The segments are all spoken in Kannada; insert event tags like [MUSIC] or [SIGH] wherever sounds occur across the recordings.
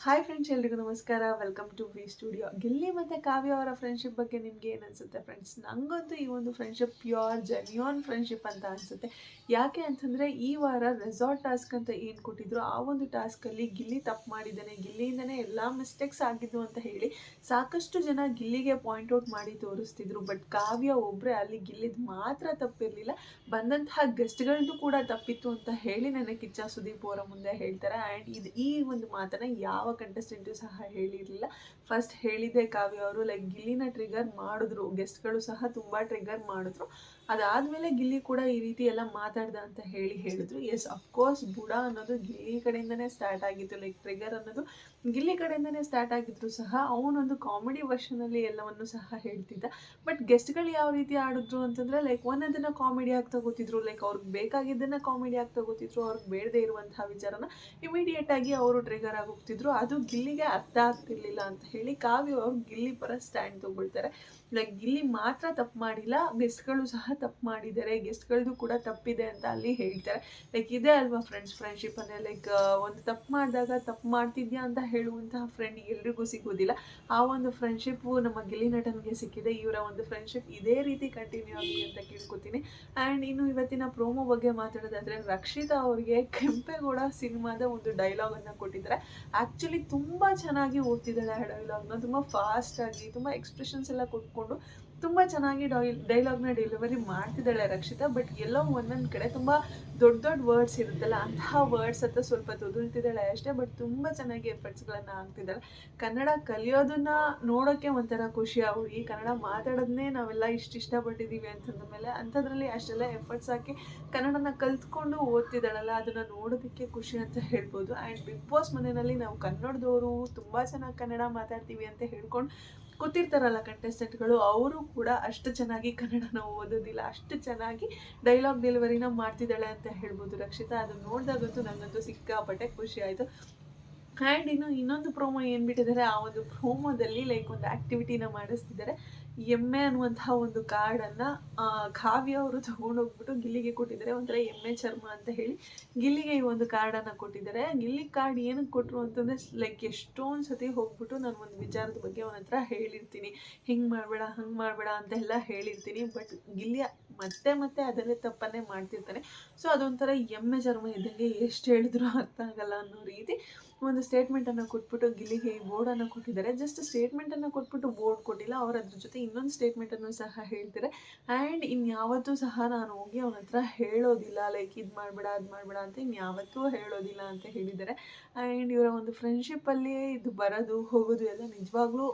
ಹಾಯ್ ಫ್ರೆಂಡ್ಸ್ ಎಲ್ರಿಗೂ ನಮಸ್ಕಾರ. Welcome to V studio Gilli ಮತ್ತು ಕಾವ್ಯ ಅವರ ಫ್ರೆಂಡ್ಶಿಪ್ ಬಗ್ಗೆ ನಿಮ್ಗೆ ಏನು ಅನಿಸುತ್ತೆ ಫ್ರೆಂಡ್ಸ್ ನನಗಂತೂ ಈ ಒಂದು ಫ್ರೆಂಡ್ಶಿಪ್ ಪ್ಯೂರ್ ಜೆನ್ಯೂನ್ ಫ್ರೆಂಡ್ಶಿಪ್ ಅಂತ ಅನಿಸುತ್ತೆ. ಯಾಕೆ ಅಂತಂದರೆ ಈ ವಾರ ರೆಸಾರ್ಟ್ ಟಾಸ್ಕ್ ಅಂತ ಏನು ಕೊಟ್ಟಿದ್ರು, ಆ ಒಂದು ಟಾಸ್ಕಲ್ಲಿ ಗಿಲ್ಲಿ ತಪ್ಪು ಮಾಡಿದ್ದಾನೆ. ಗಿಲ್ಲಿಯಿಂದನೇ ಎಲ್ಲ ಮಿಸ್ಟೇಕ್ಸ್ ಆಗಿದ್ದು ಅಂತ ಹೇಳಿ ಸಾಕಷ್ಟು ಜನ ಗಿಲ್ಲಿಗೆ ಪಾಯಿಂಟ್ ಔಟ್ ಮಾಡಿ ತೋರಿಸ್ತಿದ್ರು. ಬಟ್ ಕಾವ್ಯ ಒಬ್ಬರೇ ಅಲ್ಲಿ ಗಿಲ್ಲಿದ್ದು ಮಾತ್ರ ತಪ್ಪಿರಲಿಲ್ಲ. ಬಂದಂತಹ ಗೆಸ್ಟ್ಗಳದ್ದು ಕೂಡ ತಪ್ಪಿತ್ತು ಅಂತ ಹೇಳಿ ನನಗೆ ಕಿಚ್ಚ ಸುದೀಪ್ ಅವರ ಮುಂದೆ ಹೇಳ್ತಾರೆ. ಆ್ಯಂಡ್ ಇದು ಈ ಒಂದು ಮಾತನ್ನು ಯಾವ ಕಂಟೆಸ್ಟೆಂಟು ಸಹ ಹೇಳಿರಲಿಲ್ಲ. ಫಸ್ಟ್ ಹೇಳಿದ್ದೆ ಕಾವ್ಯ ಅವರು ಲೈಕ್ ಗಿಲ್ಲಿನ ಟ್ರಿಗರ್ ಮಾಡಿದ್ರು. ಗೆಸ್ಟ್ಗಳು ಸಹ ತುಂಬ ಟ್ರಿಗರ್ ಮಾಡಿದ್ರು. ಅದಾದಮೇಲೆ ಗಿಲ್ಲಿ ಕೂಡ ಈ ರೀತಿ ಎಲ್ಲ ಮಾತಾಡ್ದ ಅಂತ ಹೇಳಿ ಹೇಳಿದ್ರು. ಎಸ್ ಅಫ್ಕೋರ್ಸ್ ಬುಡ ಅನ್ನೋದು ಗಿಲ್ಲಿ ಕಡೆಯಿಂದನೇ ಸ್ಟಾರ್ಟ್ ಆಗಿತ್ತು. ಲೈಕ್ ಟ್ರಿಗರ್ ಅನ್ನೋದು ಗಿಲ್ಲಿ ಕಡೆಯಿಂದನೇ ಸ್ಟಾರ್ಟ್ ಆಗಿದ್ರು ಸಹ. ಅವನೊಂದು ಕಾಮಿಡಿ ವರ್ಷನಲ್ಲಿ ಎಲ್ಲವನ್ನು ಸಹ ಹೇಳ್ತಿದ್ದ. ಬಟ್ ಗೆಸ್ಟ್ಗಳು ಯಾವ ರೀತಿ ಆಡಿದ್ರು ಅಂತಂದರೆ ಲೈಕ್ ಒಂದೊಂದನ್ನು ಕಾಮಿಡಿ ಆಗಿ ತಗೋತಿದ್ರು. ಲೈಕ್ ಅವ್ರಿಗೆ ಬೇಕಾಗಿದ್ದನ್ನು ಕಾಮಿಡಿ ಆಗಿ ತಗೋತಿದ್ರು. ಅವ್ರಿಗೆ ಬೇಡದೇ ಇರುವಂತಹ ವಿಚಾರನ ಇಮಿಡಿಯೇಟ್ ಆಗಿ ಅವರು ಟ್ರಿಗರ್ ಆಗಿ ಹೋಗ್ತಿದ್ರು. ಅದು ಗಿಲ್ಲಿಗೆ ಅರ್ಥ ಆಗ್ತಿರ್ಲಿಲ್ಲ ಅಂತ ಹೇಳಿ ಕಾವ್ಯ ಅವ್ರು ಗಿಲ್ಲಿ ಪರ ಸ್ಟ್ಯಾಂಡ್ ತಗೊಳ್ತಾರೆ. ಲೈಕ್ ಗಿಲ್ಲಿ ಮಾತ್ರ ತಪ್ಪು ಮಾಡಿಲ್ಲ ಗೆಸ್ಟ್ಗಳು ಸಹ ತಪ್ಪು ಮಾಡಿದ್ದಾರೆ. ಗೆಸ್ಟ್ಗಳದ್ದು ಕೂಡ ತಪ್ಪಿದೆ ಅಂತ ಅಲ್ಲಿ ಹೇಳ್ತಾರೆ. ಲೈಕ್ ಇದೇ ಅಲ್ವಾ ಫ್ರೆಂಡ್ಸ್ ಫ್ರೆಂಡ್ಶಿಪ್ ಅಂದರೆ ಲೈಕ್ ಒಂದು ತಪ್ಪು ಮಾಡಿದಾಗ ತಪ್ಪು ಮಾಡ್ತಿದ್ಯಾ ಅಂತ ಹೇಳುವಂತಹ ಫ್ರೆಂಡ್ ಎಲ್ರಿಗೂ ಸಿಗೋದಿಲ್ಲ. ಆ ಒಂದು ಫ್ರೆಂಡ್ಶಿಪ್ಪು ನಮ್ಮ ಗಿಲ್ಲಿ ನಟನ್ಗೆ ಸಿಕ್ಕಿದೆ. ಇವರ ಒಂದು ಫ್ರೆಂಡ್ಶಿಪ್ ಇದೇ ರೀತಿ ಕಂಟಿನ್ಯೂ ಆಗಲಿ ಅಂತ ಕೇಳ್ಕೊತೀನಿ. ಆ್ಯಂಡ್ ಇನ್ನು ಇವತ್ತಿನ ಪ್ರೋಮೋ ಬಗ್ಗೆ ಮಾತಾಡೋದಾದರೆ ರಕ್ಷಿತಾ ಅವರಿಗೆ ಕೆಂಪೇಗೌಡ ಸಿನಿಮಾದ ಒಂದು ಡೈಲಾಗನ್ನು ಕೊಟ್ಟಿದ್ದಾರೆ. ಆ್ಯಕ್ಚುಲಿ ತುಂಬ ಚೆನ್ನಾಗಿ ಓದ್ತಿದ್ದಾಳೆ ಆ ಡೈಲಾಗ್ನ ತುಂಬ ಫಾಸ್ಟಾಗಿ ತುಂಬ ಎಕ್ಸ್ಪ್ರೆಷನ್ಸ್ ಎಲ್ಲ ಕೊಟ್ಕೊಂಡು ತುಂಬ ಚೆನ್ನಾಗಿ ಡೈ ಡೈಲಾಗ್ನ ಡೆಲಿವರಿ ಮಾಡ್ತಿದ್ದಾಳೆ ರಕ್ಷಿತಾ ಬಟ್ ಎಲ್ಲೋ ಒಂದೊಂದು ಕಡೆ ತುಂಬ ದೊಡ್ಡ ದೊಡ್ಡ ವರ್ಡ್ಸ್ ಇರುತ್ತಲ್ಲ, ಅಂತಹ ವರ್ಡ್ಸ್ ಹತ್ರ ಸ್ವಲ್ಪ ತೊದುಳ್ತಿದ್ದಾಳೆ ಅಷ್ಟೇ ಬಟ್ ತುಂಬ ಚೆನ್ನಾಗಿ ಎಫರ್ಟ್ಸ್ಗಳನ್ನು ಹಾಕ್ತಿದ್ದಾಳೆ. ಕನ್ನಡ ಕಲಿಯೋದನ್ನ ನೋಡೋಕ್ಕೆ ಒಂಥರ ಖುಷಿ, ಅವ್ರು ಈ ಕನ್ನಡ ಮಾತಾಡೋದನ್ನೇ ನಾವೆಲ್ಲ ಇಷ್ಟು ಇಷ್ಟಪಟ್ಟಿದ್ದೀವಿ ಅಂತಂದ ಮೇಲೆ ಅಂಥದ್ರಲ್ಲಿ ಅಷ್ಟೆಲ್ಲ ಎಫರ್ಟ್ಸ್ ಹಾಕಿ ಕನ್ನಡನ ಕಲ್ತ್ಕೊಂಡು ಓದ್ತಿದ್ದಾಳಲ್ಲ, ಅದನ್ನು ನೋಡೋದಕ್ಕೆ ಖುಷಿ ಅಂತ ಹೇಳ್ಬೋದು. ಆ್ಯಂಡ್ ಬಿಗ್ ಬಾಸ್ ಮನೆಯಲ್ಲಿ ನಾವು ಕನ್ನಡದವರು ತುಂಬ ಚೆನ್ನಾಗಿ ಕನ್ನಡ ಮಾತಾಡ್ತೀವಿ ಅಂತ ಹೇಳ್ಕೊಂಡು ಕೂತಿರ್ತಾರಲ್ಲ ಕಂಟೆಸ್ಟೆಂಟ್ಗಳು ಅವರು ಕೂಡ ಅಷ್ಟು ಚೆನ್ನಾಗಿ ಕನ್ನಡನ ಓದೋದಿಲ್ಲ, ಅಷ್ಟು ಚೆನ್ನಾಗಿ ಡೈಲಾಗ್ ಡೆಲಿವರಿನ ಮಾಡ್ತಿದ್ದಾಳೆ ಅಂತ ಹೇಳ್ಬೋದು ರಕ್ಷಿತಾ. ಅದನ್ನು ನೋಡಿದಾಗಂತೂ ನನಗಂತೂ ಸಿಕ್ಕಾಪಟ್ಟೆ ಖುಷಿ ಆಯಿತು. ಆ್ಯಂಡ್ ಇನ್ನು ಇನ್ನೊಂದು ಪ್ರೋಮೋ ಏನು ಬಿಟ್ಟಿದ್ದಾರೆ, ಆ ಒಂದು ಪ್ರೋಮೋದಲ್ಲಿ ಲೈಕ್ ಒಂದು ಆ್ಯಕ್ಟಿವಿಟಿನ ಮಾಡಿಸ್ತಿದ್ದಾರೆ. ಎಮ್ಮೆ ಅನ್ನುವಂತಹ ಒಂದು ಕಾರ್ಡನ್ನು ಕಾವ್ಯ ಅವರು ತೊಗೊಂಡೋಗ್ಬಿಟ್ಟು ಗಿಲ್ಲಿಗೆ ಕೊಟ್ಟಿದ್ದಾರೆ. ಒಂಥರ ಎಮ್ಮೆ ಚರ್ಮ ಅಂತ ಹೇಳಿ ಗಿಲ್ಲಿಗೆ ಈ ಒಂದು ಕಾರ್ಡನ್ನು ಕೊಟ್ಟಿದ್ದಾರೆ. ಗಿಲ್ಲಿ ಕಾರ್ಡ್ ಏನಕ್ಕೆ ಕೊಟ್ಟರು ಅಂತಂದರೆ ಲೈಕ್ ಎಷ್ಟೊಂದು ಸತಿ ಹೋಗ್ಬಿಟ್ಟು ನಾನು ಒಂದು ವಿಚಾರದ ಬಗ್ಗೆ ಅವನ ಹತ್ರ ಹೇಳಿರ್ತೀನಿ. ಹಿಂಗೆ ಮಾಡಬೇಡ, ಹಂಗೆ ಮಾಡಬೇಡ ಅಂತೆಲ್ಲ ಹೇಳಿರ್ತೀನಿ. ಬಟ್ ಗಿಲ್ಲಿ ಮತ್ತೆ ಮತ್ತೆ ಅದನ್ನೇ ತಪ್ಪನ್ನೇ ಮಾಡ್ತಿರ್ತಾನೆ ಸೊ ಅದೊಂಥರ ಎಮ್ಮೆ ಚರ್ಮ ಇದ್ದಂಗೆ ಎಷ್ಟು ಹೇಳಿದ್ರು ಅರ್ಥ ಆಗಲ್ಲ ಅನ್ನೋ ರೀತಿ ಒಂದು ಸ್ಟೇಟ್ಮೆಂಟನ್ನು ಕೊಟ್ಬಿಟ್ಟು ಗಿಲ್ಲಿಗೆ ಬೋರ್ಡನ್ನು ಕೊಟ್ಟಿದ್ದಾರೆ. ಜಸ್ಟ್ ಸ್ಟೇಟ್ಮೆಂಟನ್ನು ಕೊಟ್ಬಿಟ್ಟು ಬೋರ್ಡ್ ಕೊಟ್ಟಿಲ್ಲ. ಅವ್ರು ಅದ್ರ ಜೊತೆ ಇನ್ನೊಂದು ಸ್ಟೇಟ್ಮೆಂಟನ್ನು ಸಹ ಹೇಳ್ತಾರೆ. ಆ್ಯಂಡ್ ಇನ್ಯಾವತ್ತೂ ಸಹ ನಾನು ಹೋಗಿ ಅವನ ಹತ್ರ ಹೇಳೋದಿಲ್ಲ ಲೈಕ್ ಇದು ಮಾಡಬೇಡ, ಅದು ಮಾಡಬೇಡ ಅಂತ ಇನ್ಯಾವತ್ತೂ ಹೇಳೋದಿಲ್ಲ ಅಂತ ಹೇಳಿದ್ದಾರೆ. ಆ್ಯಂಡ್ ಇವರ ಒಂದು ಫ್ರೆಂಡ್ಶಿಪ್ಪಲ್ಲಿ ಇದು ಬರೋದು, ಹೋಗೋದು ಎಲ್ಲ ನಿಜವಾಗ್ಲೂ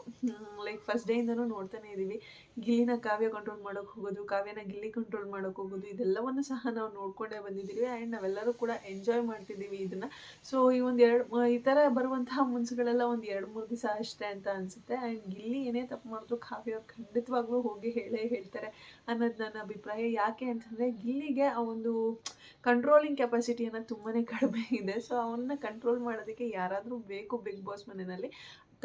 ಲೈಕ್ ಫಸ್ಟ್ ಡೇಯಿಂದನೂ ನೋಡ್ತಾನೆ ಇದ್ದೀವಿ ಗಿಲ್ಲಿನ ಕಾವ್ಯ ಕಂಟ್ರೋಲ್ ಮಾಡೋಕೆ ಹೋಗೋದು, ಕಾವ್ಯನ ಗಿಲ್ಲಿ ಕಂಟ್ರೋಲ್ ಮಾಡೋಕ್ಕೋಗೋದು ಇದೆಲ್ಲವನ್ನು ಸಹ ನಾವು ನೋಡ್ಕೊಂಡೇ ಬಂದಿದ್ದೀವಿ. ಆ್ಯಂಡ್ ನಾವೆಲ್ಲರೂ ಕೂಡ ಎಂಜಾಯ್ ಮಾಡ್ತಿದ್ದೀವಿ ಇದನ್ನು. ಸೊ ಈ ಒಂದು ಎರಡು ಈ ಥರ ಬರುವಂತಹ ಮುನ್ಸುಗಳೆಲ್ಲ ಒಂದು ಎರಡು, ಮೂರು ದಿವಸ ಅಷ್ಟೇ ಅಂತ ಅನಿಸುತ್ತೆ. ಆ್ಯಂಡ್ ಗಿಲ್ಲಿ ಏನೇ ತಪ್ಪು ಮಾಡಿದ್ರು ಕಾವ್ಯ ಖಂಡಿತವಾಗ್ಲೂ ಹೋಗಿ ಹೇಳೇ ಹೇಳ್ತಾರೆ ಅನ್ನೋದು ನನ್ನ ಅಭಿಪ್ರಾಯ. ಯಾಕೆ ಅಂತಂದರೆ ಗಿಲ್ಲಿಗೆ ಆ ಒಂದು ಕಂಟ್ರೋಲಿಂಗ್ ಕೆಪಾಸಿಟಿಯನ್ನು ತುಂಬಾ ಕಡಿಮೆ ಇದೆ. ಸೊ ಅವನ್ನ ಕಂಟ್ರೋಲ್ ಮಾಡೋದಕ್ಕೆ ಯಾರಾದರೂ ಬೇಕು ಬಿಗ್ ಬಾಸ್ ಮನೆಯಲ್ಲಿ.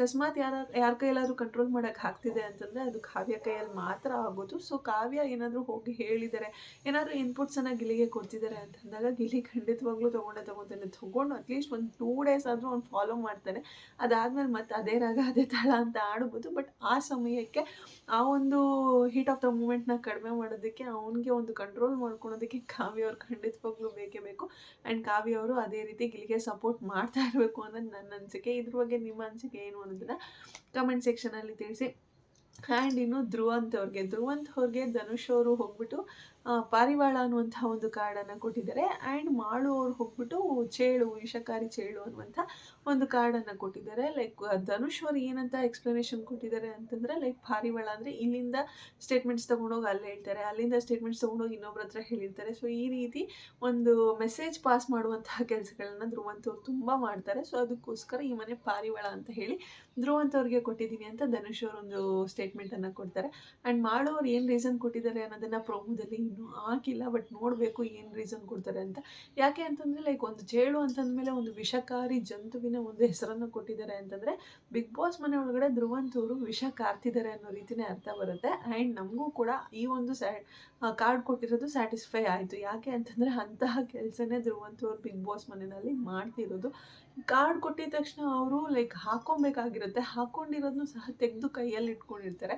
ಅಕಸ್ಮಾತ್ ಯಾರ ಯಾರ ಕೈಯಲ್ಲಾದರೂ ಕಂಟ್ರೋಲ್ ಮಾಡೋಕ್ಕೆ ಆಗ್ತಿದೆ ಅಂತಂದರೆ ಅದು ಕಾವ್ಯ ಕೈಯಲ್ಲಿ ಮಾತ್ರ ಆಗೋದು. ಸೊ ಕಾವ್ಯ ಏನಾದರೂ ಹೋಗಿ ಹೇಳಿದ್ದಾರೆ ಏನಾದರೂ ಇನ್ಪುಟ್ಸನ್ನು ಗಿಲಿಗೆ ಕೊಡ್ತಿದ್ದಾರೆ ಅಂತಂದಾಗ ಗಿಲಿ ಖಂಡಿತವಾಗ್ಲೂ ತಗೊಂಡೆ, ತೊಗೊತಾನೆ. ತಗೊಂಡು ಅಟ್ಲೀಸ್ಟ್ ಒಂದು ಟೂ ಡೇಸ್ ಆದರೂ ಅವ್ನು ಫಾಲೋ ಮಾಡ್ತಾನೆ. ಅದಾದಮೇಲೆ ಮತ್ತೆ ಅದೇ ರಾಗ, ಅದೇ ತಾಳ ಅಂತ ಆಡ್ಬೋದು. ಬಟ್ ಆ ಸಮಯಕ್ಕೆ ಆ ಒಂದು ಹೀಟ್ ಆಫ್ ದ ಮೂಮೆಂಟ್ನ ಕಡಿಮೆ ಮಾಡೋದಕ್ಕೆ, ಅವನಿಗೆ ಒಂದು ಕಂಟ್ರೋಲ್ ಮಾಡ್ಕೊಳೋದಕ್ಕೆ ಕಾವ್ಯ ಅವ್ರು ಖಂಡಿತವಾಗ್ಲೂ ಬೇಕೇ ಬೇಕು. ಆ್ಯಂಡ್ ಕಾವ್ಯ ಅವರು ಅದೇ ರೀತಿ ಗಿಲಿಗೆ ಸಪೋರ್ಟ್ ಮಾಡ್ತಾ ಇರಬೇಕು ಅನ್ನೋದು ನನ್ನ ಅನಿಸಿಕೆ. ಇದ್ರ ಬಗ್ಗೆ ನಿಮ್ಮ ಅನಿಸಿಕೆ ಏನು ಅನ್ನೋದನ್ನು ಕಮೆಂಟ್ ಸೆಕ್ಷನಲ್ಲಿ ತಿಳಿಸಿ. ಆ್ಯಂಡ್ ಇನ್ನು ಧ್ರುವಂತ್ ಅವ್ರಿಗೆ. ಧ್ರುವಂತ್ ಅವ್ರಿಗೆ ಧನುಷ್ ಅವರು ಹೋಗ್ಬಿಟ್ಟು ಪಾರಿವಾಳ ಅನ್ನುವಂಥ ಒಂದು ಕಾರ್ಡನ್ನು ಕೊಟ್ಟಿದ್ದಾರೆ. ಆ್ಯಂಡ್ ಮಾಳು ಅವ್ರು ಹೋಗ್ಬಿಟ್ಟು ಚೇಳು, ವಿಷಕಾರಿ ಚೇಳು ಅನ್ನುವಂಥ ಒಂದು ಕಾರ್ಡನ್ನು ಕೊಟ್ಟಿದ್ದಾರೆ. ಲೈಕ್ ಧನುಷ್ ಅವ್ರು ಏನಂತ ಎಕ್ಸ್ಪ್ಲನೇಷನ್ ಕೊಟ್ಟಿದ್ದಾರೆ ಅಂತಂದರೆ ಲೈಕ್ ಪಾರಿವಾಳ ಅಂದರೆ ಇಲ್ಲಿಂದ ಸ್ಟೇಟ್ಮೆಂಟ್ಸ್ ತೊಗೊಂಡೋಗಿ ಅಲ್ಲೇ ಹೇಳ್ತಾರೆ. ಅಲ್ಲಿಂದ ಸ್ಟೇಟ್ಮೆಂಟ್ಸ್ ತೊಗೊಂಡೋಗಿ ಇನ್ನೊಬ್ರ ಹತ್ರ ಹೇಳಿರ್ತಾರೆ. ಸೊ ಈ ರೀತಿ ಒಂದು ಮೆಸೇಜ್ ಪಾಸ್ ಮಾಡುವಂತಹ ಕೆಲಸಗಳನ್ನ ಧ್ರುವಂತ್ ಅವ್ರು ತುಂಬ ಮಾಡ್ತಾರೆ. ಸೊ ಅದಕ್ಕೋಸ್ಕರ ಈ ಮನೆ ಪಾರಿವಾಳ ಅಂತ ಹೇಳಿ ಧ್ರುವಂತವ್ರಿಗೆ ಕೊಟ್ಟಿದ್ದೀನಿ ಅಂತ ಧನುಷ್ ಅವರೊಂದು ಸ್ಟೇಟ್ಮೆಂಟನ್ನು ಕೊಡ್ತಾರೆ. ಆ್ಯಂಡ್ ಮಾಡೋರು ಏನು ರೀಸನ್ ಕೊಟ್ಟಿದ್ದಾರೆ ಅನ್ನೋದನ್ನು ಪ್ರೋಮೋದಲ್ಲಿ ಇನ್ನೂ ಹಾಕಿಲ್ಲ ಬಟ್ ನೋಡಬೇಕು ಏನು ರೀಸನ್ ಕೊಡ್ತಾರೆ ಅಂತ. ಯಾಕೆ ಅಂತಂದರೆ ಲೈಕ್ ಒಂದು ಚೇಳು ಅಂತಂದಮೇಲೆ ಒಂದು ವಿಷಕಾರಿ ಜಂತುವಿನ ಒಂದು ಹೆಸರನ್ನು ಕೊಟ್ಟಿದ್ದಾರೆ ಅಂತಂದರೆ ಬಿಗ್ ಬಾಸ್ ಮನೆ ಒಳಗಡೆ ಧ್ರುವಂತೂರು ವಿಷ ಕಾರ್ತಿದ್ದಾರೆ ಅನ್ನೋ ರೀತಿನೇ ಅರ್ಥ ಬರುತ್ತೆ. ಆ್ಯಂಡ್ ನಮಗೂ ಕೂಡ ಈ ಒಂದು ಸ್ಯಾ ಕಾರ್ಡ್ ಕೊಟ್ಟಿರೋದು ಸ್ಯಾಟಿಸ್ಫೈ ಆಯಿತು. ಯಾಕೆ ಅಂತಂದರೆ ಅಂತಹ ಕೆಲಸನೇ ಧ್ರುವಂತೂರು ಬಿಗ್ ಬಾಸ್ ಮನೆಯಲ್ಲಿ ಮಾಡ್ತಿರೋದು. ಕಾರ್ಡ್ ಕೊಟ್ಟಿದ ತಕ್ಷಣ ಅವರು ಲೈಕ್ ಹಾಕೊಬೇಕಾಗಿರುತ್ತೆ ಹಾಕೊಂಡಿರೋದನ್ನು ಸಹ ತೆಗೆದು ಕೈಯಲ್ಲಿ ಇಟ್ಕೊಂಡಿರ್ತಾರೆ.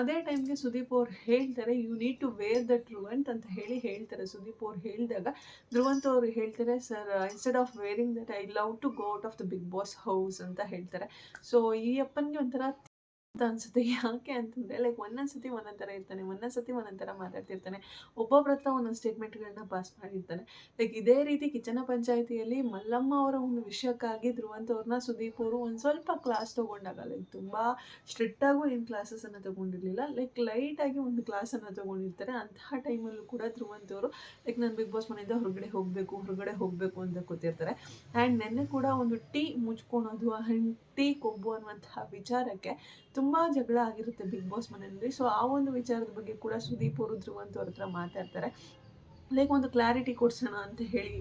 ಅದೇ ಟೈಮ್ಗೆ ಸುದೀಪ್ ಅವ್ರು ಹೇಳ್ತಾರೆ you need to wear the truant ಅಂತ ಹೇಳಿ ಹೇಳ್ತಾರೆ. ಸುದೀಪ್ ಅವ್ರು ಹೇಳಿದಾಗ, ಧ್ರುವಂತ್ ಅವರು ಹೇಳ್ತಾರೆ sir instead of wearing that I love to go out of the Bigg Boss house ಅಂತ ಹೇಳ್ತಾರೆ. ಸೊ ಈ ಅಪ್ಪನಿಗೆ ಒಂಥರ ಅಂತ ಅನ್ಸುತ್ತೆ ಯಾಕೆ ಅಂತಂದರೆ ಲೈಕ್ ಒಂದೊಂದು ಸತಿ ಒಂದೊಂದು ಥರ ಇರ್ತಾನೆ ಒಂದೊಂದು ಸತಿ ಒಂದೊಂದು ಥರ ಮಾತಾಡ್ತಿರ್ತಾನೆ ಒಬ್ಬೊಬ್ರ ಹತ್ರ ಒಂದೊಂದು ಸ್ಟೇಟ್ಮೆಂಟ್ಗಳನ್ನ ಪಾಸ್ ಮಾಡಿರ್ತಾನೆ. ಲೈಕ್ ಇದೇ ರೀತಿ ಕಿಚನ ಪಂಚಾಯಿತಿಯಲ್ಲಿ ಮಲ್ಲಮ್ಮ ಅವರ ಒಂದು ವಿಷಯಕ್ಕಾಗಿ ಧ್ರುವಂತವ್ರನ್ನ ಸುದೀಪ್ ಅವರು ಒಂದು ಸ್ವಲ್ಪ ಕ್ಲಾಸ್ ತೊಗೊಂಡಾಗ ಲೈಕ್ ತುಂಬ ಸ್ಟ್ರಿಕ್ಟಾಗೂ ಏನು ಕ್ಲಾಸಸನ್ನು ತೊಗೊಂಡಿರಲಿಲ್ಲ. ಲೈಕ್ ಲೈಟಾಗಿ ಒಂದು ಕ್ಲಾಸನ್ನು ತೊಗೊಂಡಿರ್ತಾರೆ. ಅಂತಹ ಟೈಮಲ್ಲೂ ಕೂಡ ಧ್ರುವಂತವರು ಲೈಕ್ ನಾನು ಬಿಗ್ ಬಾಸ್ ಮನೆಯಿಂದ ಹೊರಗಡೆ ಹೋಗಬೇಕು ಹೊರಗಡೆ ಹೋಗಬೇಕು ಅಂತ ಕೂತಿರ್ತಾರೆ. ಆ್ಯಂಡ್ ನೆನ್ನೆ ಕೂಡ ಒಂದು ಟೀ ಮುಚ್ಕೊಳೋದು ಆ್ಯಂಡ್ ಟೀ ಕೊಬ್ಬು ಅನ್ನುವಂತಹ ವಿಚಾರಕ್ಕೆ ತುಂಬ ಜಗಳ ಆಗಿರುತ್ತೆ ಬಿಗ್ ಬಾಸ್ ಮನೆಯಲ್ಲಿ. ಸೊ ಆ ಒಂದು ವಿಚಾರದ ಬಗ್ಗೆ ಕೂಡ ಸುದೀಪ್ ಅವರು ಧ್ರುವಂತವ್ರ ಹತ್ರ ಮಾತಾಡ್ತಾರೆ. ಲೈಕ್ ಒಂದು ಕ್ಲಾರಿಟಿ ಕೊಡ್ಸೋಣ ಅಂತ ಹೇಳಿ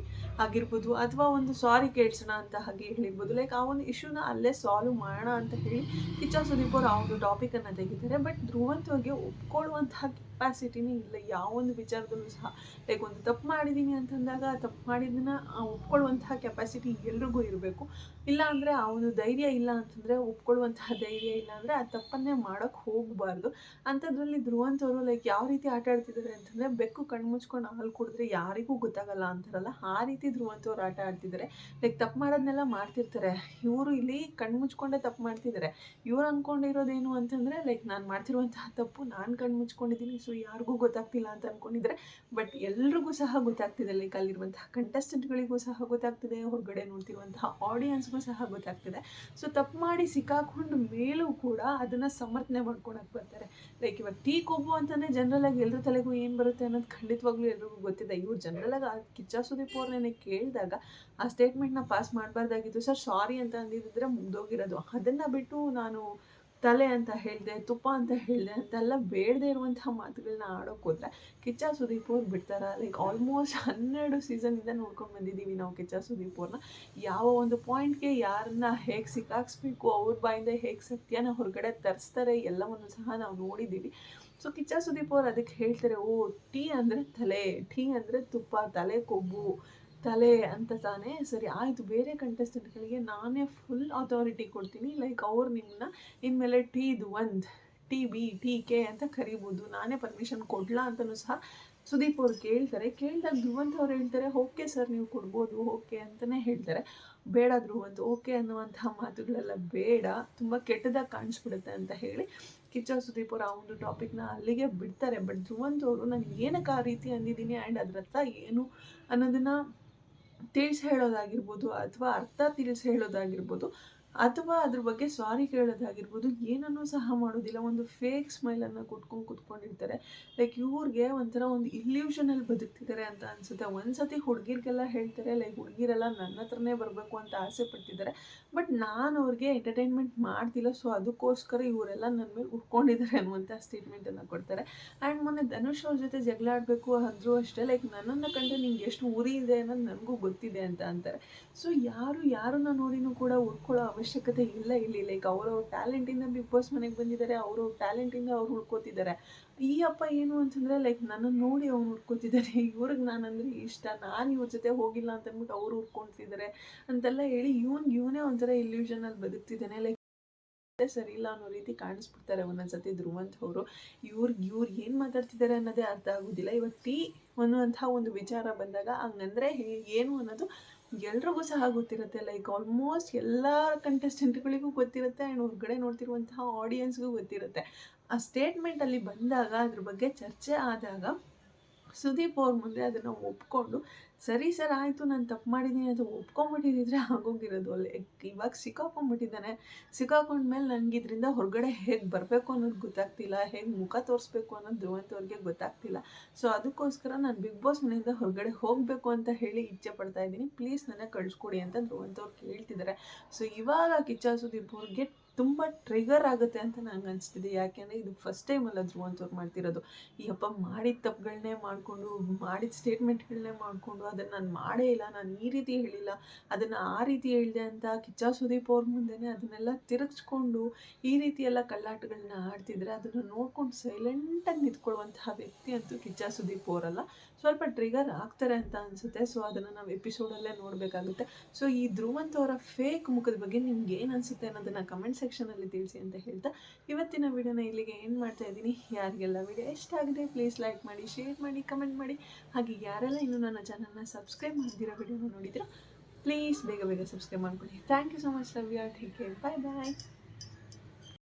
ಆಗಿರ್ಬೋದು, ಅಥವಾ ಒಂದು ಸಾರಿ ಕೇಳಿಸೋಣ ಅಂತ ಹಾಗೆ ಹೇಳಿರ್ಬೋದು. ಲೈಕ್ ಆ ಒಂದು ಇಶ್ಯೂನ ಅಲ್ಲೇ ಸಾಲ್ವ್ ಮಾಡೋಣ ಅಂತ ಹೇಳಿ ಕಿಚ್ಚ ಸುದೀಪ್ ಅವರು ಆ ಒಂದು ಟಾಪಿಕನ್ನು ತೆಗಿತಾರೆ. ಬಟ್ ಧ್ರುವಂತವಾಗಿ ಒಪ್ಕೊಳ್ಳುವಂತಹ ಕೆಪಾಸಿಟಿನೇ ಇಲ್ಲ ಯಾವ ಒಂದು ವಿಚಾರದಲ್ಲೂ ಸಹ ಲೈಕ್ ಒಂದು ತಪ್ಪು ಮಾಡಿದ್ದೀನಿ ಅಂತಂದಾಗ ತಪ್ಪು ಮಾಡಿದ್ದನ್ನ ಒಪ್ಕೊಳ್ಳುವಂತಹ ಕೆಪಾಸಿಟಿ ಎಲ್ರಿಗೂ ಇರಬೇಕು. ಇಲ್ಲ ಅಂದರೆ ಆ ಒಂದು ಧೈರ್ಯ ಇಲ್ಲ ಅಂತಂದರೆ ಒಪ್ಕೊಳ್ಳುವಂತಹ ಧೈರ್ಯ ಇಲ್ಲ ಅಂದರೆ ಆ ತಪ್ಪನ್ನೇ ಮಾಡೋಕ್ಕೆ ಹೋಗಬಾರ್ದು. ಅಂಥದ್ರಲ್ಲಿ ಧ್ರುವಂತವರು ಲೈಕ್ ಯಾವ ರೀತಿ ಆಟ ಆಡ್ತಿದ್ದಾರೆ ಅಂತಂದರೆ ಬೆಕ್ಕು ಕಣ್ಣು ಮುಚ್ಕೊಂಡು ಹಾಲು ಕುಡಿದ್ರೆ ಯಾರಿಗೂ ಗೊತ್ತಾಗಲ್ಲ ಅಂತಾರಲ್ಲ, ಆ ರೀತಿ ಧ್ರುವಂತವ್ರು ಆಟ ಆಡ್ತಿದ್ದಾರೆ. ಲೈಕ್ ತಪ್ಪು ಮಾಡೋದನ್ನೆಲ್ಲ ಮಾಡ್ತಿರ್ತಾರೆ. ಇವರು ಇಲ್ಲಿ ಕಣ್ಣು ಮುಚ್ಕೊಂಡೇ ತಪ್ಪು ಮಾಡ್ತಿದ್ದಾರೆ. ಇವ್ರು ಅಂದ್ಕೊಂಡಿರೋದೇನು ಅಂತಂದರೆ ಲೈಕ್ ನಾನು ಮಾಡ್ತಿರುವಂತಹ ತಪ್ಪು ನಾನು ಕಣ್ಣು ಮುಚ್ಕೊಂಡಿದ್ದೀನಿ ಸೊ ಯಾರಿಗೂ ಗೊತ್ತಾಗ್ತಿಲ್ಲ ಅಂತ ಅಂದ್ಕೊಂಡಿದ್ರೆ ಬಟ್ ಎಲ್ರಿಗೂ ಸಹ ಗೊತ್ತಾಗ್ತಿದೆ ಲೈಕ್ ಅಲ್ಲಿರುವಂತಹ ಕಂಟೆಸ್ಟೆಂಟ್ಗಳಿಗೂ ಸಹ ಗೊತ್ತಾಗ್ತಿದೆ, ಹೊರಗಡೆ ನೋಡ್ತಿರುವಂತಹ ಆಡಿಯನ್ಸ್ಗೂ ಸಹ ಗೊತ್ತಾಗ್ತಿದೆ. ಸೊ ತಪ್ಪು ಮಾಡಿ ಸಿಕ್ಕಾಕೊಂಡು ಮೇಲೂ ಕೂಡ ಅದನ್ನು ಸಮರ್ಥನೆ ಮಾಡ್ಕೊಳಕ್ಕೆ ಬರ್ತಾರೆ. ಲೈಕ್ ಇವಾಗ ಟೀ ಕೊಬ್ಬು ಅಂತಲೇ ಜನರಲಾಗಿ ಎಲ್ಲರ ತಲೆಗೂ ಏನು ಬರುತ್ತೆ ಅನ್ನೋದು ಖಂಡಿತವಾಗ್ಲೂ ಎಲ್ರಿಗೂ ಗೊತ್ತಿದೆ. ಇವ್ರು ಜನರಲಾಗಿ ಆ ಕಿಚ್ಚ ಸುದೀಪ್ ಅವ್ರನ್ನೇ ಕೇಳಿದಾಗ ಆ ಸ್ಟೇಟ್ಮೆಂಟ್ನ ಪಾಸ್ ಮಾಡಬಾರ್ದಾಗಿತ್ತು. ಸರ್ ಸಾರಿ ಅಂತ ಅಂದಿದ್ದರೆ ಮುಗ್ದೋಗಿರೋದು ಅದನ್ನು ಬಿಟ್ಟು ನಾನು ತಲೆ ಅಂತ ಹೇಳಿದೆ, ತುಪ್ಪ ಅಂತ ಹೇಳಿದೆ ಅಂತೆಲ್ಲ ಬೇಡದೆ ಇರುವಂತಹ ಮಾತುಗಳನ್ನ ಆಡೋಕೆ ಹೋದ್ರೆ ಕಿಚ್ಚ ಸುದೀಪ್ ಅವ್ರು ಬಿಡ್ತಾರ? ಲೈಕ್ ಆಲ್ಮೋಸ್ಟ್ ಹನ್ನೆರಡು ಸೀಸನಿಂದ ನೋಡ್ಕೊಂಡು ಬಂದಿದ್ದೀವಿ ನಾವು ಕಿಚ್ಚ ಸುದೀಪ್ ಅವ್ರನ್ನ ಯಾವ ಒಂದು ಪಾಯಿಂಟ್ಗೆ ಯಾರನ್ನ ಹೇಗೆ ಸಿಕ್ಕಾಕ್ಸ್ಬೇಕು, ಅವ್ರ ಬಾಯಿಂದ ಹೇಗೆ ಸತ್ಯನ ಹೊರಗಡೆ ತರಿಸ್ತಾರೆ ಎಲ್ಲವನ್ನು ಸಹ ನಾವು ನೋಡಿದ್ದೀವಿ. ಸೊ ಕಿಚ್ಚ ಸುದೀಪ್ ಅವ್ರು ಅದಕ್ಕೆ ಹೇಳ್ತಾರೆ, ಓ, ಟೀ ಅಂದರೆ ತಲೆ, ಟೀ ಅಂದರೆ ತುಪ್ಪ, ತಲೆ ಕೊಬ್ಬು. ತಲೆ ಅಂತ ತಾನೇ? ಸರಿ, ಆಯಿತು. ಬೇರೆ ಕಂಟೆಸ್ಟೆಂಟ್ಗಳಿಗೆ ನಾನೇ ಫುಲ್ ಅಥಾರಿಟಿ ಕೊಡ್ತೀನಿ. ಲೈಕ್ ಅವ್ರು ನಿಮ್ಮನ್ನ ಇನ್ಮೇಲೆ ಟೀದು ಒಂದು ಟಿ ಬಿ ಟಿ ಕೆ ಅಂತ ಕರಿಬೋದು. ನಾನೇ ಪರ್ಮಿಷನ್ ಕೊಡಲಾ ಅಂತಲೂ ಸಹ ಸುದೀಪ್ ಅವ್ರು ಕೇಳ್ತಾರೆ. ಕೇಳಿದಾಗ ಧ್ರುವಂತ ಅವ್ರು ಹೇಳ್ತಾರೆ, ಓಕೆ ಸರ್, ನೀವು ಕೊಡ್ಬೋದು. ಓಕೆ ಅಂತಲೇ ಹೇಳ್ತಾರೆ. ಬೇಡ ಧ್ರುವಂತ್ ಓಕೆ ಅನ್ನುವಂತಹ ಮಾತುಗಳೆಲ್ಲ ಬೇಡ. ತುಂಬ ಕೆಟ್ಟದಾಗಿ ಕಾಣಿಸ್ಬಿಡುತ್ತೆ ಅಂತ ಹೇಳಿ ಕಿಚ್ಚ, ಸುದೀಪ್ ಅವರು ಆ ಒಂದು ಟಾಪಿಕ್ನ ಅಲ್ಲಿಗೆ ಬಿಡ್ತಾರೆ. ಬಟ್ ಧ್ರುವಂತ್ ಅವರು ನಾನು ಏನಕ್ಕೆ ಆ ರೀತಿ ಅಂದಿದ್ದೀನಿ? ಆ್ಯಂಡ್ ಅದರತ್ತ ಏನು? ಅನ್ನೋದನ್ನು ತಿಳಿಸಿ ಹೇಳೋದಾಗಿರ್ಬೋದು ಅಥವಾ ಅರ್ಥ ತಿಳಿಸಿ ಹೇಳೋದಾಗಿರ್ಬೋದು ಅಥವಾ ಅದ್ರ ಬಗ್ಗೆ ಸಾರಿ ಕೇಳೋದಾಗಿರ್ಬೋದು, ಏನನ್ನೂ ಸಹ ಮಾಡೋದಿಲ್ಲ. ಒಂದು ಫೇಕ್ ಸ್ಮೈಲನ್ನು ಕೊಟ್ಕೊಂಡು ಕೂತ್ಕೊಂಡಿರ್ತಾರೆ. ಲೈಕ್ ಇವ್ರಿಗೆ ಒಂಥರ ಒಂದು ಇಲ್ಯೂಷನಲ್ಲಿ ಬದುಕ್ತಿದ್ದಾರೆ ಅಂತ ಅನಿಸುತ್ತೆ. ಒಂದು ಸತಿ ಹುಡುಗಿರಿಗೆಲ್ಲ ಹೇಳ್ತಾರೆ ಲೈಕ್ ಹುಡುಗಿರೆಲ್ಲ ನನ್ನ ಹತ್ರನೇ ಬರಬೇಕು ಅಂತ ಆಸೆ ಪಡ್ತಿದ್ದಾರೆ ಬಟ್ ನಾನು ಅವ್ರಿಗೆ ಎಂಟರ್ಟೈನ್ಮೆಂಟ್ ಮಾಡ್ತಿಲ್ಲ ಸೊ ಅದಕ್ಕೋಸ್ಕರ ಇವರೆಲ್ಲ ನನ್ನ ಮೇಲೆ ಉಟ್ಕೊಂಡಿದ್ದಾರೆ ಅನ್ನುವಂಥ ಸ್ಟೇಟ್ಮೆಂಟನ್ನು ಕೊಡ್ತಾರೆ. ಆ್ಯಂಡ್ ಮೊನ್ನೆ ಧನುಷ್ ಅವ್ರ ಜೊತೆ ಜಗಳ ಆಡಬೇಕು ಅಂದರೂ ಅಷ್ಟೇ ಲೈಕ್ ನನ್ನನ್ನು ಕಂಡು ನಿಂಗೆ ಎಷ್ಟು ಉರಿ ಇದೆ ಅನ್ನೋದು ನನಗೂ ಗೊತ್ತಿದೆ ಅಂತ ಅಂತಾರೆ. ಸೊ ಯಾರು ಯಾರನ್ನ ನೋಡಿನೂ ಕೂಡ ಉಳ್ಕೊಳ್ಳೋ ಅವಶ್ಯಕತೆ ಇಲ್ಲ ಇಲ್ಲಿ. ಲೈಕ್ ಅವರವ್ರ ಟ್ಯಾಲೆಂಟಿಂದ ಬಿಗ್ ಬಾಸ್ ಮನೆಗೆ ಬಂದಿದ್ದಾರೆ ಅವರು ಟ್ಯಾಲೆಂಟಿಂದ ಅವ್ರು ಉಳ್ಕೋತಿದ್ದಾರೆ ಈ ಅಪ್ಪ ಏನು ಅಂತಂದರೆ ಲೈಕ್ ನನ್ನನ್ನು ನೋಡಿ ಅವ್ನು ಹುಡ್ಕೋತಿದ್ದಾರೆ [LAUGHS] ಇವ್ರಿಗೆ ನಾನಂದರೆ ಇಷ್ಟ. ನಾನು ಇವ್ರ ಜೊತೆ ಹೋಗಿಲ್ಲ ಅಂತ ಅಂದ್ಬಿಟ್ಟು ಅವ್ರು ಹುಡ್ಕೊಳ್ತಿದ್ದಾರೆ ಅಂತೆಲ್ಲ ಹೇಳಿ ಇವನ್, ಇವನೇ ಒಂಥರ ಇಲ್ಯೂಷನಲ್ಲಿ ಬದುಕ್ತಿದ್ದಾನೆ. ಲೈಕ್ ಸರಿ ಇಲ್ಲ ಅನ್ನೋ ರೀತಿ ಕಾಣಿಸ್ಬಿಡ್ತಾರೆ ಒಂದೊಂದ್ಸತಿ ಧ್ರುವಂತ್ ಅವರು. ಇವ್ರಿಗೆ ಇವ್ರು ಏನು ಮಾತಾಡ್ತಿದ್ದಾರೆ ಅನ್ನೋದೇ ಅರ್ಥ ಆಗೋದಿಲ್ಲ. ಇವತ್ತು ಅನ್ನುವಂಥ ಒಂದು ವಿಚಾರ ಬಂದಾಗ ಹಂಗಂದ್ರೆ ಏನು ಅನ್ನೋದು ಎಲ್ರಿಗೂ ಸಹ ಗೊತ್ತಿರುತ್ತೆ ಲೈಕ್ ಆಲ್ಮೋಸ್ಟ್ ಎಲ್ಲ ಕಂಟೆಸ್ಟೆಂಟ್ಗಳಿಗೂ ಗೊತ್ತಿರುತ್ತೆ ಆ್ಯಂಡ್ ಹೊರಗಡೆ ನೋಡ್ತಿರುವಂತಹ ಆಡಿಯನ್ಸ್ಗೂ ಗೊತ್ತಿರುತ್ತೆ. ಆ ಸ್ಟೇಟ್ಮೆಂಟಲ್ಲಿ ಬಂದಾಗ ಅದ್ರ ಬಗ್ಗೆ ಚರ್ಚೆ ಆದಾಗ ಸುದೀಪ್ ಅವ್ರ ಮುಂದೆ ಅದನ್ನು ಒಪ್ಕೊಂಡು, ಸರಿ ಸರ್, ಆಯಿತು, ನಾನು ತಪ್ಪು ಮಾಡಿದ್ದೀನಿ ಅಂತ ಒಪ್ಕೊಂಬಿಟ್ಟಿದ್ದರೆ ಆಗೋಗಿರೋದು ಅಲ್ಲಿ. ಇವಾಗ ಸಿಕ್ಕಾಕೊಂಡ್ಬಿಟ್ಟಿದ್ದಾನೆ. ಸಿಕ್ಕಾಕೊಂಡ್ಮೇಲೆ ನನಗೆ ಇದರಿಂದ ಹೊರಗಡೆ ಹೇಗೆ ಬರಬೇಕು ಅನ್ನೋದು ಗೊತ್ತಾಗ್ತಿಲ್ಲ, ಹೇಗೆ ಮುಖ ತೋರಿಸ್ಬೇಕು ಅನ್ನೋದು ಧ್ರುವಂತ ಅವ್ರಿಗೆ ಗೊತ್ತಾಗ್ತಿಲ್ಲ. ಸೊ, ಅದಕ್ಕೋಸ್ಕರ ನಾನು ಬಿಗ್ ಬಾಸ್ ಮನೆಯಿಂದ ಹೊರಗಡೆ ಹೋಗಬೇಕು ಅಂತ ಹೇಳಿ ಇಚ್ಛೆ ಪಡ್ತಾ ಇದ್ದೀನಿ. ಪ್ಲೀಸ್ ನನಗೆ ಕಳಿಸ್ಕೊಡಿ ಅಂತ ಧ್ರುವಂತ ಅವ್ರು ಕೇಳ್ತಿದ್ದಾರೆ ಸೊ, ಇವಾಗ ಕಿಚ್ಚ ಸುದೀಪ್ ಅವ್ರಿಗೆ ತುಂಬ ಟ್ರಿಗರ್ ಆಗುತ್ತೆ ಅಂತ ನಂಗೆ ಅನಿಸ್ತಿದೆ. ಯಾಕೆಂದರೆ ಇದು ಫಸ್ಟ್ ಟೈಮ್ ಅಲ್ಲ ಧ್ರುವ ಅಂತವ್ರು ಮಾಡ್ತಿರೋದು. ಈ ಅಪ್ಪ ಮಾಡಿದ ತಪ್ಪುಗಳನ್ನೇ ಮಾಡಿಕೊಂಡು, ಮಾಡಿದ ಸ್ಟೇಟ್ಮೆಂಟ್ಗಳನ್ನೇ ಮಾಡಿಕೊಂಡು ಅದನ್ನು ನಾನು ಮಾಡೇ ಇಲ್ಲ, ನಾನು ಈ ರೀತಿ ಹೇಳಿಲ್ಲ, ಅದನ್ನು ಆ ರೀತಿ ಹೇಳಿದೆ ಅಂತ ಕಿಚ್ಚ ಸುದೀಪ್ ಅವ್ರ ಮುಂದೆನೇ ಅದನ್ನೆಲ್ಲ ತಿರುಗಿಸ್ಕೊಂಡು ಈ ರೀತಿ ಎಲ್ಲ ಕಳ್ಳಾಟಗಳನ್ನ ಆಡ್ತಿದ್ರೆ ಅದನ್ನು ನೋಡ್ಕೊಂಡು ಸೈಲೆಂಟಾಗಿ ನಿಂತ್ಕೊಳ್ಳುವಂತಹ ವ್ಯಕ್ತಿ ಅಂತೂ ಕಿಚ್ಚ ಸುದೀಪ್ ಅವರಲ್ಲ. ಸ್ವಲ್ಪ ಟ್ರಿಗರ್ ಆಗ್ತಾರೆ ಅಂತ ಅನಿಸುತ್ತೆ. ಸೊ ಅದನ್ನು ನಾವು ಎಪಿಸೋಡಲ್ಲೇ ನೋಡಬೇಕಾಗುತ್ತೆ. ಸೊ ಈ ಧ್ರುವಂತ್ ಅವರ ಫೇಕ್ ಮುಖದ ಬಗ್ಗೆ ನಿಮ್ಗೆ ಏನು ಅನಿಸುತ್ತೆ ಅನ್ನೋದನ್ನು ಕಮೆಂಟ್ ಸೆಕ್ಷನಲ್ಲಿ ತಿಳಿಸಿ ಅಂತ ಹೇಳ್ತಾ, ಇವತ್ತಿನ ವಿಡಿಯೋನ ಇಲ್ಲಿಗೆ ಏನು ಮಾಡ್ತಾ ಇದ್ದೀನಿ. ಯಾರಿಗೆಲ್ಲ ವಿಡಿಯೋ ಇಷ್ಟ ಆಗಿದೆ ಪ್ಲೀಸ್ ಲೈಕ್ ಮಾಡಿ ಶೇರ್ ಮಾಡಿ ಕಮೆಂಟ್ ಮಾಡಿ. ಹಾಗೆ ಯಾರೆಲ್ಲ ಇನ್ನೂ ನನ್ನ ಚಾನಲ್ನ ಸಬ್ಸ್ಕ್ರೈಬ್ ಮಾಡಿದಿರೋ ವಿಡಿಯೋನ ನೋಡಿದ್ರು ಪ್ಲೀಸ್ ಬೇಗ ಬೇಗ ಸಬ್ಸ್ಕ್ರೈಬ್ ಮಾಡ್ಕೊಳ್ಳಿ. Thank you so much love you take care bye bye